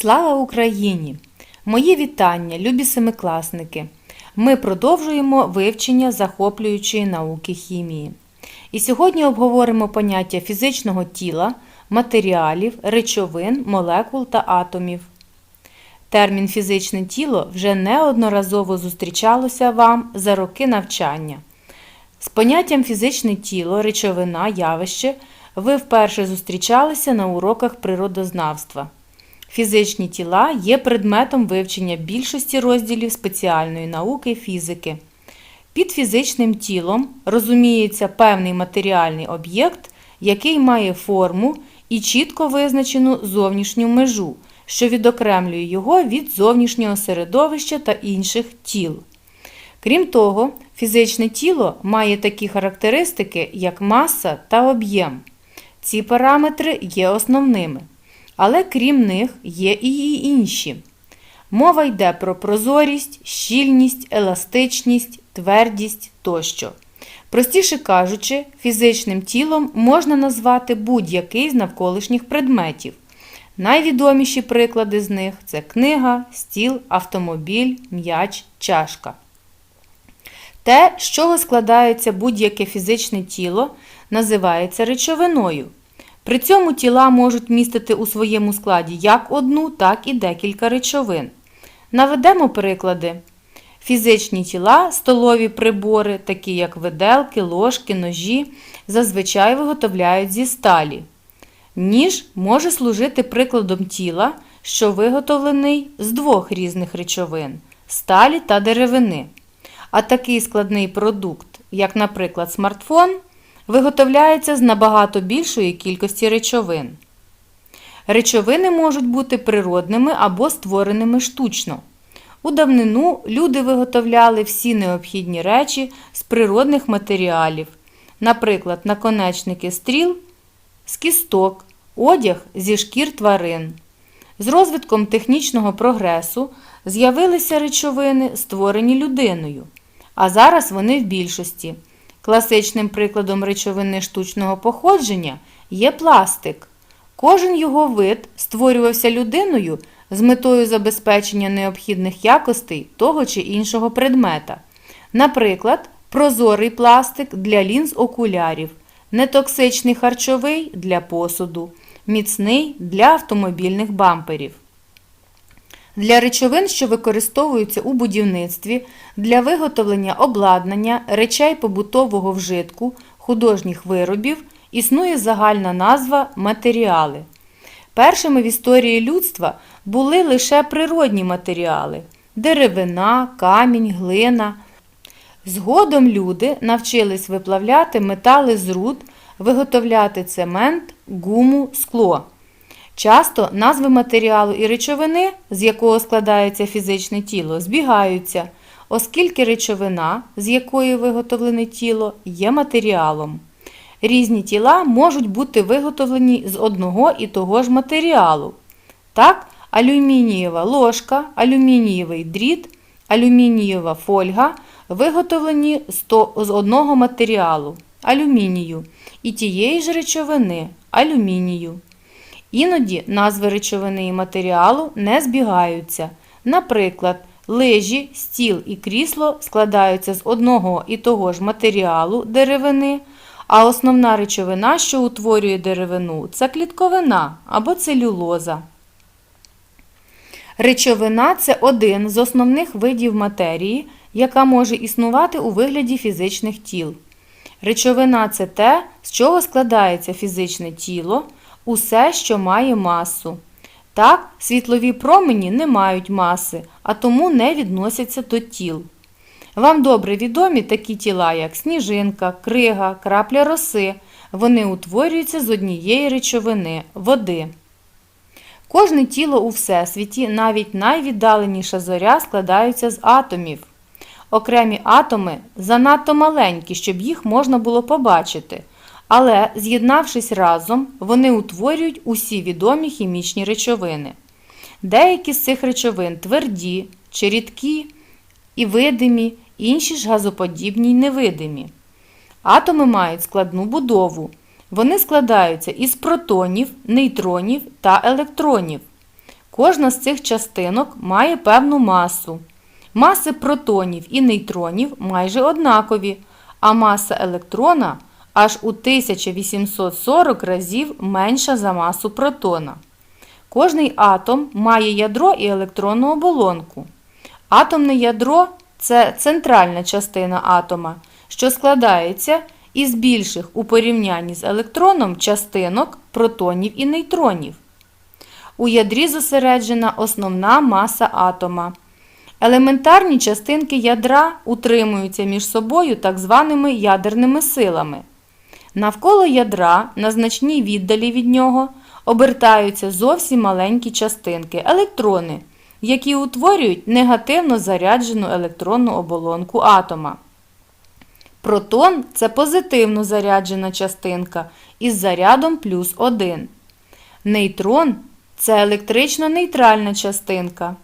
Слава Україні! Мої вітання, любі семикласники! Ми продовжуємо вивчення захоплюючої науки хімії. І сьогодні обговоримо поняття фізичного тіла, матеріалів, речовин, молекул та атомів. Термін фізичне тіло вже неодноразово зустрічалося вам за роки навчання. З поняттям фізичне тіло, речовина, явище ви вперше зустрічалися на уроках природознавства. Фізичні тіла є предметом вивчення більшості розділів спеціальної науки фізики. Під фізичним тілом розуміється певний матеріальний об'єкт, який має форму і чітко визначену зовнішню межу, що відокремлює його від зовнішнього середовища та інших тіл. Крім того, фізичне тіло має такі характеристики, як маса та об'єм. Ці параметри є основними. Але крім них є і інші. Мова йде про прозорість, щільність, еластичність, твердість тощо. Простіше кажучи, фізичним тілом можна назвати будь-який з навколишніх предметів. Найвідоміші приклади з них це книга, стіл, автомобіль, м'яч, чашка. Те, з чого складається будь-яке фізичне тіло, називається речовиною. При цьому тіла можуть містити у своєму складі як одну, так і декілька речовин. Наведемо приклади. Фізичні тіла, столові прибори, такі як виделки, ложки, ножі, зазвичай виготовляють зі сталі. Ніж може служити прикладом тіла, що виготовлений з двох різних речовин сталі та деревини. А такий складний продукт, як, наприклад, смартфон, виготовляється з набагато більшої кількості речовин. Речовини можуть бути природними або створеними штучно. У давнину люди виготовляли всі необхідні речі з природних матеріалів, наприклад, наконечники стріл з кісток, одяг зі шкір тварин. З розвитком технічного прогресу з'явилися речовини, створені людиною, а зараз вони в більшості. Класичним прикладом речовини штучного походження є пластик. Кожен його вид створювався людиною з метою забезпечення необхідних якостей того чи іншого предмета. Наприклад, прозорий пластик для лінз окулярів, нетоксичний харчовий для посуду, міцний для автомобільних бамперів. Для речовин, що використовуються у будівництві, для виготовлення обладнання, речей побутового вжитку, художніх виробів існує загальна назва матеріали. Першими в історії людства були лише природні матеріали деревина, камінь, глина. Згодом люди навчились виплавляти метали з руд, виготовляти цемент, гуму, скло. Часто назви матеріалу і речовини, з якого складається фізичне тіло, збігаються, оскільки речовина, з якої виготовлене тіло, є матеріалом. Різні тіла можуть бути виготовлені з одного і того ж матеріалу. Так, алюмінієва ложка, алюмінієвий дріт, алюмінієва фольга виготовлені з одного матеріалу алюмінію і тієї ж речовини алюмінію. Іноді назви речовини і матеріалу не збігаються. Наприклад, лижі, стіл і крісло складаються з одного і того ж матеріалу деревини, а основна речовина, що утворює деревину, це клітковина або целюлоза. Речовина це один з основних видів матерії, яка може існувати у вигляді фізичних тіл. Речовина це те, з чого складається фізичне тіло усе, що має масу. Так, світлові промені не мають маси, а тому не відносяться до тіл. Вам добре відомі такі тіла, як сніжинка, крига, крапля роси. Вони утворюються з однієї речовини води. Кожне тіло у всесвіті, навіть найвіддаленіша зоря, складаються з атомів. Окремі атоми занадто маленькі, щоб їх можна було побачити. Але, з'єднавшись разом, вони утворюють усі відомі хімічні речовини. Деякі з цих речовин тверді, чи рідкі і видимі, інші ж газоподібні й невидимі. Атоми мають складну будову. Вони складаються із протонів, нейтронів та електронів. Кожна з цих частинок має певну масу. Маси протонів і нейтронів майже однакові, а маса електрона аж у 1840 разів менша за масу протона. Кожний атом має ядро і електронну оболонку. Атомне ядро це центральна частина атома, що складається із більших у порівнянні з електроном частинок протонів і нейтронів. У ядрі зосереджена основна маса атома. Елементарні частинки ядра утримуються між собою так званими ядерними силами. Навколо ядра, на значній віддалі від нього, обертаються зовсім маленькі частинки електрони, які утворюють негативно заряджену електронну оболонку атома. Протон це позитивно заряджена частинка із зарядом плюс 1. Нейтрон це електрично нейтральна частинка.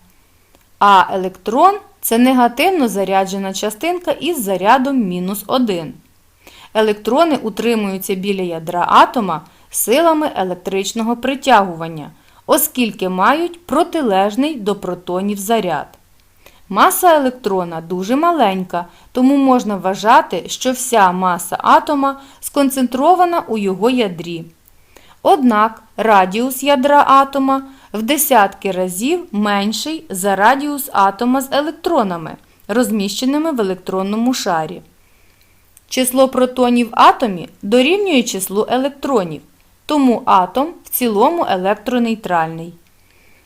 А електрон це негативно заряджена частинка із зарядом мінус 1. Електрони утримуються біля ядра атома силами електричного притягування, оскільки мають протилежний до протонів заряд. Маса електрона дуже маленька, тому можна вважати, що вся маса атома сконцентрована у його ядрі. Однак радіус ядра атома в десятки разів менший за радіус атома з електронами, розміщеними в електронному шарі. Число протонів в атомі дорівнює числу електронів, тому атом в цілому електронейтральний.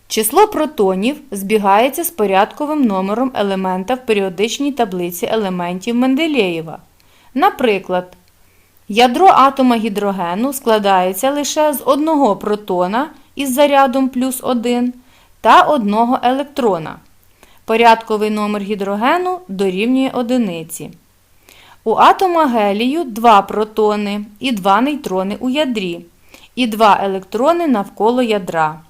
Число протонів збігається з порядковим номером елемента в періодичній таблиці елементів Менделєєва. Наприклад, ядро атома гідрогену складається лише з одного протона із зарядом плюс 1 та одного електрона. Порядковий номер гідрогену дорівнює одиниці. У атома гелію два протони і два нейтрони у ядрі, і два електрони навколо ядра.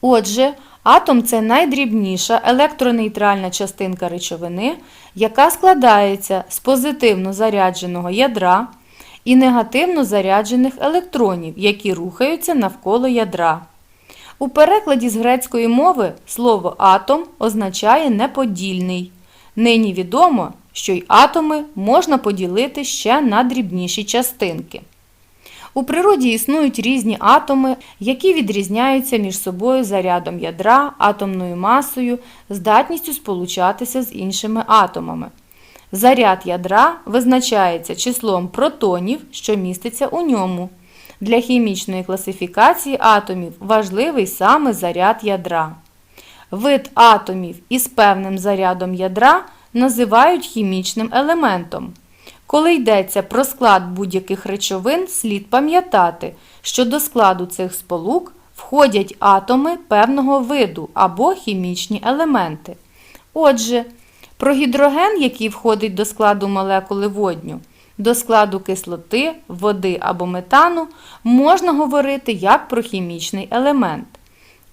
Отже, атом це найдрібніша електронейтральна частинка речовини, яка складається з позитивно зарядженого ядра і негативно заряджених електронів, які рухаються навколо ядра. У перекладі з грецької мови слово атом означає неподільний. Нині відомо, що й атоми можна поділити ще на дрібніші частинки. У природі існують різні атоми, які відрізняються між собою зарядом ядра, атомною масою, здатністю сполучатися з іншими атомами. Заряд ядра визначається числом протонів, що міститься у ньому. Для хімічної класифікації атомів важливий саме заряд ядра. Вид атомів із певним зарядом ядра називають хімічним елементом. Коли йдеться про склад будь-яких речовин, слід пам'ятати, що до складу цих сполук входять атоми певного виду або хімічні елементи. Отже, про гідроген, який входить до складу молекули водню, до складу кислоти, води або метану, можна говорити як про хімічний елемент.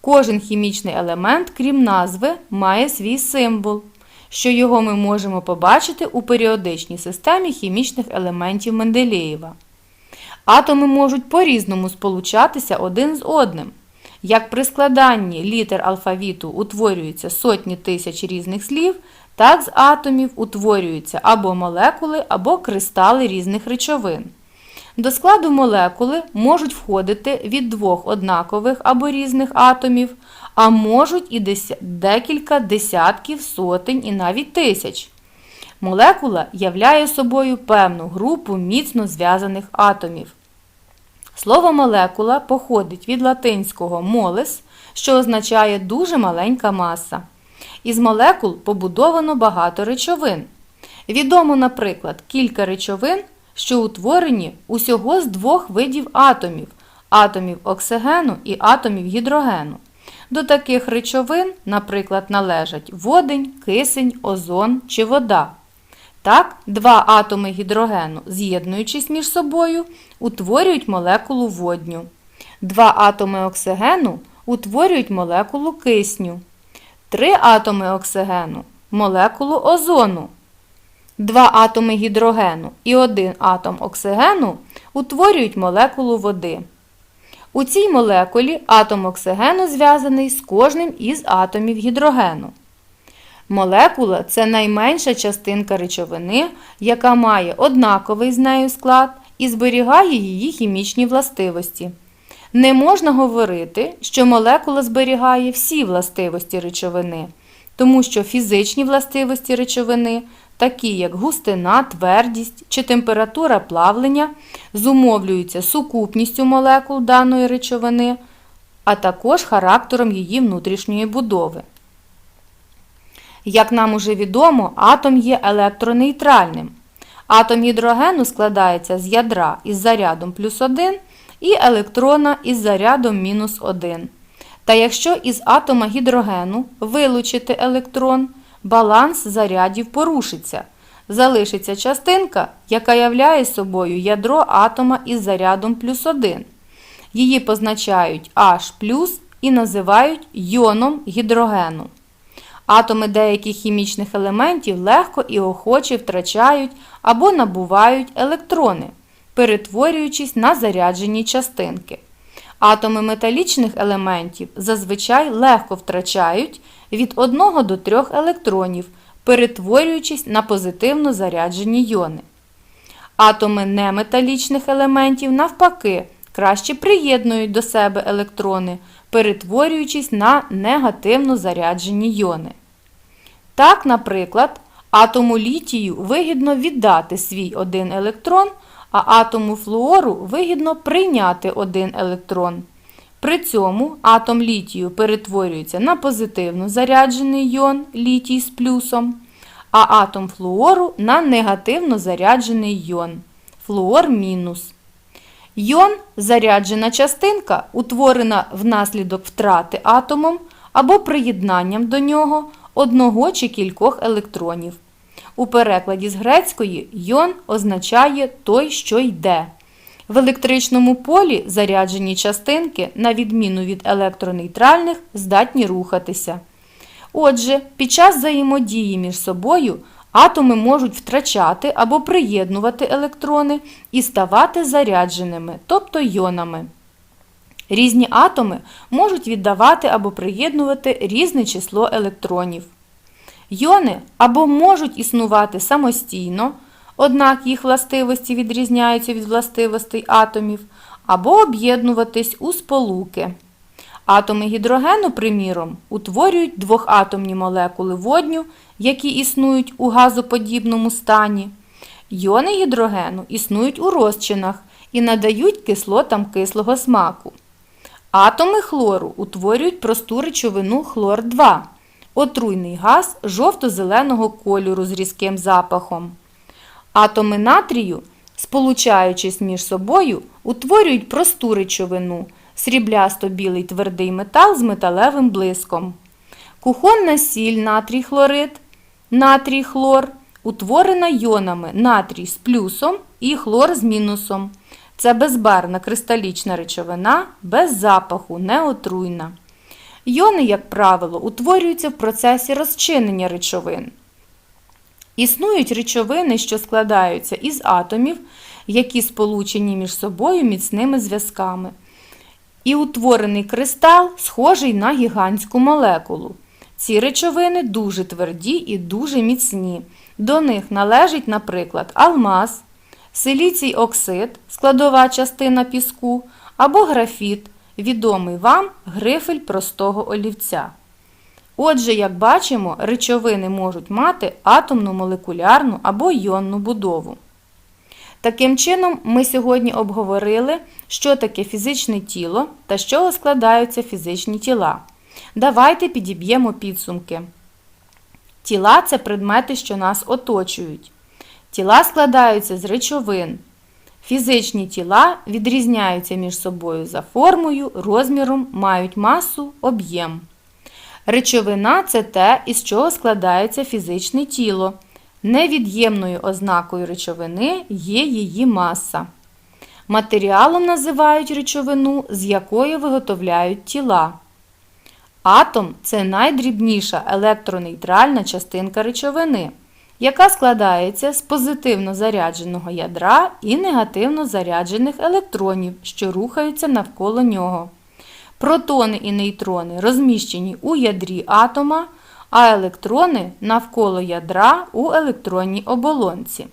Кожен хімічний елемент, крім назви, має свій символ що його ми можемо побачити у періодичній системі хімічних елементів Менделєєва. Атоми можуть по-різному сполучатися один з одним. Як при складанні літер алфавіту утворюються сотні тисяч різних слів, так з атомів утворюються або молекули, або кристали різних речовин. До складу молекули можуть входити від двох однакових або різних атомів, а можуть і декілька десятків, сотень і навіть тисяч. Молекула являє собою певну групу міцно зв'язаних атомів. Слово молекула походить від латинського молес, що означає дуже маленька маса. Із молекул побудовано багато речовин. Відомо, наприклад, кілька речовин, що утворені усього з двох видів атомів атомів оксигену і атомів гідрогену. До таких речовин, наприклад, належать водень, кисень, озон чи вода. Так, два атоми гідрогену, з'єднуючись між собою, утворюють молекулу водню. Два атоми оксигену утворюють молекулу кисню. Три атоми оксигену молекулу озону. Два атоми гідрогену і один атом оксигену утворюють молекулу води. У цій молекулі атом оксигену зв'язаний з кожним із атомів гідрогену. Молекула це найменша частинка речовини, яка має однаковий з нею склад і зберігає її хімічні властивості. Не можна говорити, що молекула зберігає всі властивості речовини, тому що фізичні властивості речовини, такі як густина, твердість чи температура плавлення, зумовлюються сукупністю молекул даної речовини, а також характером її внутрішньої будови. Як нам уже відомо, атом є електронейтральним. Атом гідрогену складається з ядра із зарядом плюс 1 і електрона із зарядом мінус 1. Та якщо із атома гідрогену вилучити електрон, баланс зарядів порушиться. Залишиться частинка, яка являє собою ядро атома із зарядом плюс 1. Її позначають H і називають йоном гідрогену. Атоми деяких хімічних елементів легко і охоче втрачають або набувають електрони, перетворюючись на заряджені частинки. Атоми металічних елементів зазвичай легко втрачають від 1 до 3 електронів, перетворюючись на позитивно заряджені йони. Атоми неметалічних елементів, навпаки, краще приєднують до себе електрони, перетворюючись на негативно заряджені йони. Так, наприклад, атому літію вигідно віддати свій один електрон, а атому флуору вигідно прийняти один електрон. При цьому атом літію перетворюється на позитивно заряджений йон літій з плюсом, а атом флуору на негативно заряджений йон флуор мінус. Йон заряджена частинка, утворена внаслідок втрати атомом або приєднанням до нього одного чи кількох електронів. У перекладі з грецької йон означає той, що йде. В електричному полі заряджені частинки, на відміну від електронейтральних, здатні рухатися. Отже, під час взаємодії між собою атоми можуть втрачати або приєднувати електрони і ставати зарядженими, тобто йонами. Різні атоми можуть віддавати або приєднувати різне число електронів. Йони або можуть існувати самостійно, однак їх властивості відрізняються від властивостей атомів, або об'єднуватись у сполуки. Атоми гідрогену, приміром, утворюють двохатомні молекули водню, які існують у газоподібному стані. Йони гідрогену існують у розчинах і надають кислотам кислого смаку. Атоми хлору утворюють просту речовину хлор 2 отруйний газ жовто-зеленого кольору з різким запахом. Атоми натрію, сполучаючись між собою, утворюють просту речовину сріблясто-білий твердий метал з металевим блиском. Кухонна сіль натрій хлорид, натрій хлор утворена йонами натрій з плюсом і хлор з мінусом. Це безбарна кристалічна речовина, без запаху, неотруйна. Йони, як правило, утворюються в процесі розчинення речовин. Існують речовини, що складаються із атомів, які сполучені між собою міцними зв'язками. І утворений кристал схожий на гігантську молекулу. Ці речовини дуже тверді і дуже міцні. До них належить, наприклад, алмаз, силіцій оксид, складова частина піску, або графіт, відомий вам грифель простого олівця. Отже, як бачимо, речовини можуть мати атомну молекулярну або йонну будову. Таким чином, ми сьогодні обговорили, що таке фізичне тіло та з чого складаються фізичні тіла. Давайте підіб'ємо підсумки. Тіла це предмети, що нас оточують. Тіла складаються з речовин. Фізичні тіла відрізняються між собою за формою, розміром, мають масу, об'єм. Речовина це те, із чого складається фізичне тіло. Невід'ємною ознакою речовини є її маса. Матеріалом називають речовину, з якої виготовляють тіла. Атом це найдрібніша електронейтральна частинка речовини. яка складається з позитивно зарядженого ядра і негативно заряджених електронів, що рухаються навколо нього. Протони і нейтрони розміщені у ядрі атома, а електрони навколо ядра у електронній оболонці.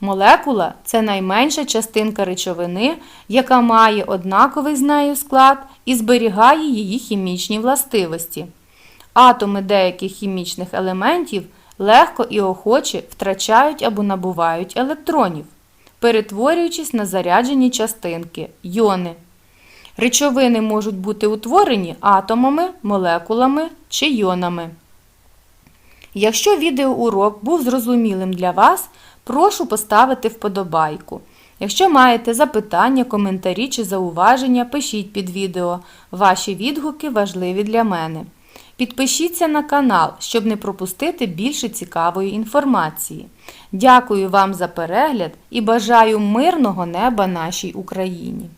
Молекула це найменша частинка речовини, яка має однаковий з нею склад і зберігає її хімічні властивості. Атоми деяких хімічних елементів легко і охоче втрачають або набувають електронів, перетворюючись на заряджені частинки йони. Речовини можуть бути утворені атомами, молекулами чи йонами. Якщо відеоурок був зрозумілим для вас, прошу поставити вподобайку. Якщо маєте запитання, коментарі чи зауваження, пишіть під відео. Ваші відгуки важливі для мене. Підпишіться на канал, щоб не пропустити більше цікавої інформації. Дякую вам за перегляд і бажаю мирного неба нашій Україні!